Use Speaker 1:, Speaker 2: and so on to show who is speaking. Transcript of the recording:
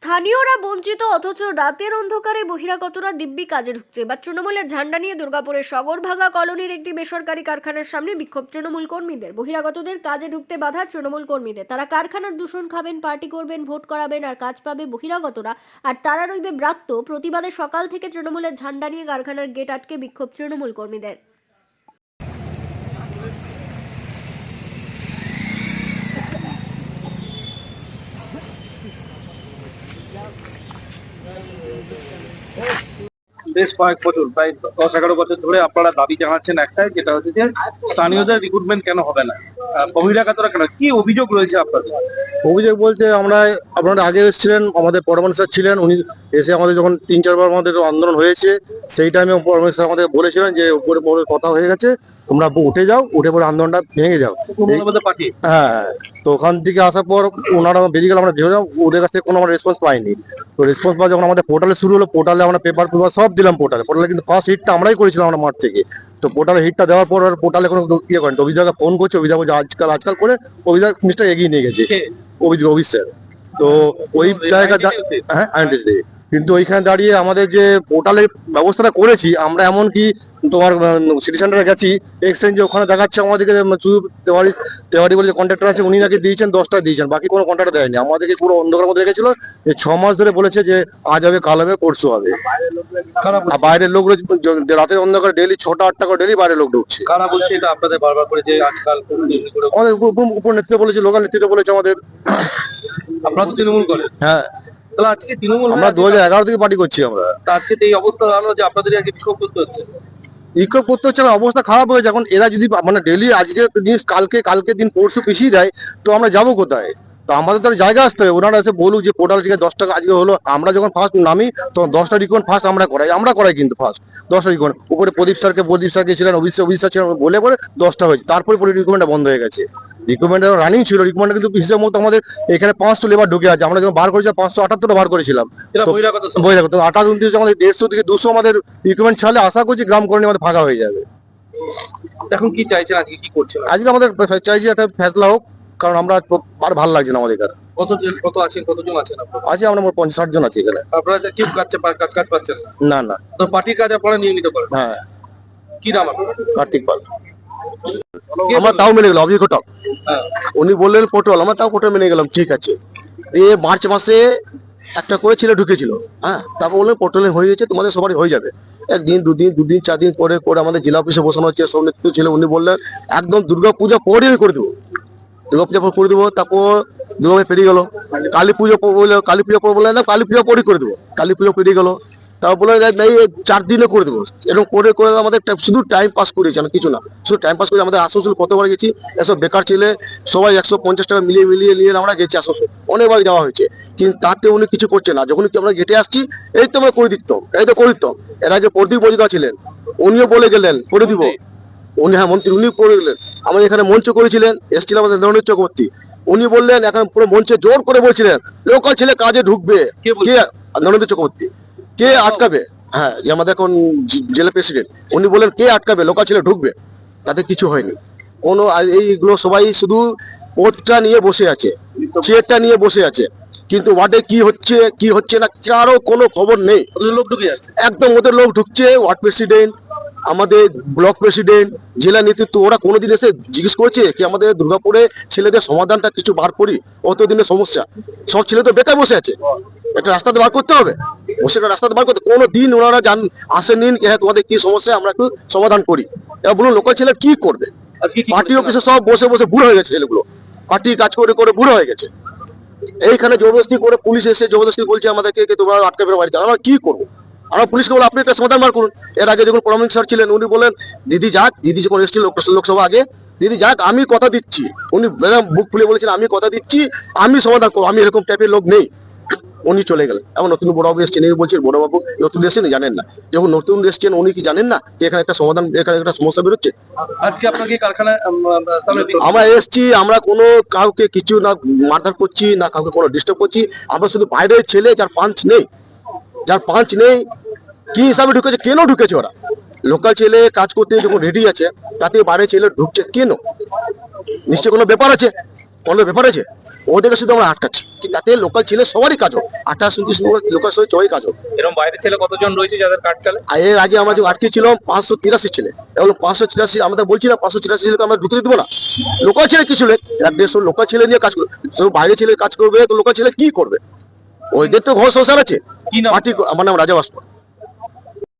Speaker 1: কৃষকরা বঞ্চিত, অথচ রাতের অন্ধকারে বহিরাগতরা দিব্যি কাজে ঢুকছে। বা তৃণমূলের ঝান্ডা নিয়ে দুর্গাপুরের সগরভাগা কলোনির একটি বেসরকারি কারখানার সামনে বিক্ষোভ তৃণমূল কর্মীদের। বহিরাগতদের কাজে ঢুকতে বাধা তৃণমূল কর্মীদের। তারা কারখানার দূষণ খাবেন, পার্টি করবেন, ভোট করাবেন, আর কাজ পাবে বহিরাগতরা। আর তারা রইবে ব্রাত্য। প্রতিবাদে সকাল থেকে তৃণমূলের ঝান্ডা নিয়ে কারখানার গেট আটকে বিক্ষোভ তৃণমূল কর্মীদের।
Speaker 2: বেশ কয়েক বছর, প্রায় দশ এগারো বছর ধরে আপনারা দাবি জানাচ্ছেন একটাই, যেটা হচ্ছে যে স্থানীয়দের রিক্রুটমেন্ট কেন হবে না? বহিরাগতরা কেন? কি অভিযোগ রয়েছে আপনাদের?
Speaker 3: অভিযোগ বলতে আমরা, আপনারা আগে এসেছিলেন, আমাদের পরমান স্যার ছিলেন, উনি এসে আমাদের যখন তিন চারবার আমাদের আন্দোলন হয়েছে, সেই টাইমে পরমান স্যার আমাদের বলেছিলেন যে উপরে কথা হয়ে গেছে তোমরা উঠে যাও উঠে পরে আন্দোলনটা ভেঙে যাও। হ্যাঁ তো ওখান থেকে আসার পর ওনারা বেরিয়ে গেল আমরা ভেবে ওদের কাছ থেকে কোনো আমরা রেসপন্স পাইনি। তো রেসপন্স পাওয়া যখন আমাদের পোর্টালে শুরু হলো পোর্টালে আমরা পেপার পেপার সব দিলাম পোর্টালে পোর্টালে কিন্তু ফার্স্ট হিটটা আমরাই করেছিলাম আমরা মাঠ থেকে। তো পোর্টালে হিটটা দেওয়ার পর আর পোর্টালে কোনো ইয়ে করেন। তো অভিযোগে ফোন করছে অভিযোগ আজকাল আজকাল করে অভিযোগ মিস্টার এগিয়ে নিয়ে গেছে? অভিযোগ অভিজ স্যার। তো ওই জায়গা হ্যাঁ আইনটিস দিয়ে কিন্তু ওইখানে দাঁড়িয়ে আমাদের যে পোর্টালের ব্যবস্থাটা করেছি আমরা এমন কি তোমার সিটি সেন্টারে গেছি এক্সচেঞ্জে ওখানে দেখাচ্ছে আমাদেরকে শুধু তেওয়ারি তেওয়ারি বলে যে কন্ট্রাক্টর আছে উনি নাকি দিয়েছেন দশটা দিয়েছেন বাকি কোনো কন্ট্রাক্টর দেয়নি। আমাদেরকে পুরো অন্ধকার মধ্যে রেখেছিল যে ছ মাস ধরে বলেছে যে আজ হবে কাল হবে পরশু হবে। আর বাইরের লোক রাতের অন্ধকার ডেলি ছটা আটটা করে ডেলি বাইরের লোক ঢুকছে।
Speaker 2: কারা বলছে এটা আপনাদের বারবার করে যে আজকাল
Speaker 3: আমাদের উপ- উপ- উপর নেতৃত্ব বলেছে লোকাল নেতৃত্ব বলেছে আমাদের।
Speaker 2: আপনারা তো তৃণমূল করেন।
Speaker 3: হ্যাঁ।
Speaker 2: তাহলে আজকে তৃণমূল
Speaker 3: আমরা দু হাজার এগারো থেকে পার্টি করছি আমরা।
Speaker 2: আজকে এই অবস্থা যে আপনাদের বিক্ষোভ করতে হচ্ছে।
Speaker 3: বিক্ষোভ করতে হচ্ছে অবস্থা খারাপ হয়েছে এখন এরা যদি মানে ডেলি আজকে জিনিস কালকে কালকে দিন পরশু পিছিয়ে দেয় তো আমরা যাব কোথায়? তো আমাদের তো জায়গা আসতে হবে। ওনারা এসে বলুক যে পোর্টাল থেকে দশ টাকা আজকে হলো আমরা যখন ফার্স্ট নামি তখন দশটা রিকমেন্ড ফার্স্ট আমরা করাই। আমরা করাই কিন্তু ফার্স্ট দশটা রিকমেন্ড উপরে প্রদীপ স্যারকে প্রদীপ স্যারকে ছিলেন অভিষেক অভিষেক ছিলেন বলে পরে দশটা হয়েছে। তারপরে পরে রিকমেন্ডটা বন্ধ হয়ে গেছে। রিকমেন্ড রানিং ছিল। রিকমেন্ড কিন্তু হিসেবে মতো আমাদের এখানে পাঁচশো লেবার ঢুকে আছে। আমরা যখন বার করেছিলাম পাঁচশো আটাত্তরটা বার করেছিলাম।
Speaker 2: বহিরাগত
Speaker 3: আঠাশ উনত্রিশ আমাদের দেড়শো থেকে দুশো আমাদের রিকমেন্ড ছাড়লে আশা করছি গ্রাম কলোনি আমাদের ফাঁকা হয়ে যাবে।
Speaker 2: এখন কি চাইছেন? আজকে কি করছেন?
Speaker 3: আজকে আমাদের চাইছি একটা ফেসলা হোক। কারণ আমরা আর ভালো লাগছে না আমাদের এখানে।
Speaker 2: কত কত আছেন কতজন আছেন আপনারা?
Speaker 3: আজকে আমরা মোট পঞ্চাশ ষাট জন আছি এখানে।
Speaker 2: আপনারা কেউ কাজ কাজ কাজ পাচ্ছেন না।
Speaker 3: না না।
Speaker 2: তো পার্টির কাজ আপনারা নিয়মিত করেন?
Speaker 3: হ্যাঁ।
Speaker 2: কি নাম আপনার?
Speaker 3: কার্তিক পাল। আমরা তাও মেনে গেলাম
Speaker 2: হ্যাঁ।
Speaker 3: উনি বললেন পটল আমরা তাও পটল মেনে গেলাম ঠিক আছে। দিয়ে মার্চ মাসে একটা করে ছেলে ঢুকেছিল হ্যাঁ। তারপর বললেন পটলে হয়ে গেছে তোমাদের সবারই হয়ে যাবে। একদিন দুদিন দুদিন চার দিন পরে করে আমাদের জেলা অফিসে বসানো হচ্ছে সব নেতৃত্ব ছিল উনি বললেন একদম দুর্গা পূজা পরে আমি করে দেবো। দুর্গা পূজা করে দেবো, তারপর দুর্গা পেরিয়ে গেল। কালী পুজো বলল কালী পুজো পর বললেন না, কালী পুজো পরে করে দেবো। কালী পুজো পেরিয়ে গেল। তারপর বলে এই চার দিনে করে দেবো। এরকম করে করে আমাদের শুধু টাইম পাস করেছে আমি কিছু না। শুধু টাইম পাস করে আমাদের আসানসোল কতবার গেছি এসব বেকার ছেলে, সবাই একশো পঞ্চাশ টাকা মিলিয়ে মিলিয়ে, নিয়ে আমরা গেছি আসানসোল। অনেকবার যাওয়া হয়েছে। কিন্তু তাতে উনি কিছু করছে না। যখন কি আমরা গেটে আসছি, এই তো আমরা করে দিতাম, এই তো করে দিতাম। এর আগে প্রদীপ মজুদা ছিলেন, উনিও বলে গেলেন, করে দিব। উনি হ্যাঁ মন্ত্রী উনি করে গেলেন। আমাদের এখানে মঞ্চ করেছিলেন এসেছিল আমাদের নরেন্দ্র চক্রবর্তী। উনি বললেন এখন পুরো মঞ্চে জোর করে বলছিলেন লোকাল ছেলে কাজে ঢুকবে।
Speaker 2: কে?
Speaker 3: নরেন্দ্র চক্রবর্তী। কে আটকাবে? হ্যাঁ যে আমাদের এখন জেলা প্রেসিডেন্ট। উনি বললেন কে আটকাবে? লোকাল ছেলে ঢুকবে? তাতে কিছু হয়নি। কোনো এইগুলো সবাই শুধু পদটা নিয়ে বসে আছে চেয়ারটা নিয়ে বসে আছে। কিন্তু ওয়ার্ডে কি হচ্ছে কি হচ্ছে না কারও কোনো খবর নেই।
Speaker 2: লোক ঢুকে
Speaker 3: একদম ওদের লোক ঢুকছে ওয়ার্ড প্রেসিডেন্ট আমাদের ব্লক প্রেসিডেন্ট জেলা নেতৃত্ব ওরা কোনোদিন এসে জিজ্ঞেস করেছে কি আমাদের দুর্গাপুরে ছেলেদের সমাধানটা কিছু বার করি? অতদিনের সমস্যা। সব ছেলে তো বেকার বসে আছে। একটা রাস্তাতে বার করতে হবে। বসে একটা রাস্তাতে বার করতে কোনো দিন ওনারা জান আসেন হ্যাঁ তোমাদের কি সমস্যা আমরা একটু সমাধান করি। এবার বলুন লোকাল ছেলে কি করবে?
Speaker 2: কি
Speaker 3: পার্টি? অফিসে সব বসে বসে বুড়ো হয়ে গেছে ছেলেগুলো। পার্টি কাজ করে করে বুড়ো হয়ে গেছে। এইখানে জবরদস্তি করে পুলিশ এসে জবরদস্তি বলছে আমাদেরকে তোমরা আটকে ফেলে বাড়িতে। আমরা কি করব? আমরা পুলিশকে বলে আপনি একটা সমাধান বার করুন। এর আগে যখন প্রমিক স্যার ছিলেন উনি বলেন দিদি যাক দিদি যখন এসেছিল লোকসভা আগে দিদি যাক আমি কথা দিচ্ছি। উনি একদম বুক খুলে বলেছেন আমি কথা দিচ্ছি আমি সমাধান করব আমি এরকম টাইপের লোক নেই। উনি চলে গেলেন। এমন নতুন বড়বাবু এসছেন এই বলছেন বড়বাবু নতুন এসছেন জানেন না। যখন নতুন এসছেন উনি কি জানেন না যে এখানে একটা সমাধান এখানে একটা সমস্যা বেরোচ্ছে?
Speaker 2: আজকে আপনাকে বিক্ষোভ-
Speaker 3: আমরা এসছি আমরা কোনো কাউকে কিছু না মারধার করছি না কাউকে কোনো ডিস্টার্ব করছি। আমরা শুধু বাইরের ছেলে যার পাঞ্চ নেই। যার পাঞ্চ নেই কি হিসাবে ঢুকেছে কেন ঢুকেছে ওরা? লোকাল ছেলে কাজ করতে যখন রেডি আছে তাতে বাইরের ছেলে ঢুকছে কেন? নিশ্চয় কোনো ব্যাপার আছে? কোনো ব্যাপার আছে? ওদেরকে শুধু আমরা আটকাচ্ছি। কি তাতে লোকাল ছেলে সবারই কাজ হোক আঠাশ উনত্রিশ লোকাল সবাই সবাই কাজ হোক।
Speaker 2: এরকম বাইরের ছেলে কতজন রয়েছে যাদের কাজ চলে?
Speaker 3: এর আগে আমরা যে আটকে ছিলাম পাঁচশো তিরাশি ছেলে। এগুলো পাঁচশো তিরাশি আমরা বলছিলাম পাঁচশো তিরাশি ছেলেকে আমরা ঢুকে দেবো না। লোকাল ছেলে কি ছিল এক দেড়শো লোকাল ছেলে নিয়ে কাজ করবে। বাইরে ছেলে কাজ করবে তো লোকাল ছেলে কি করবে? ওইদের তো ঘর সংসার আছে। পার্টি আমার নাম রাজা ভাস্কর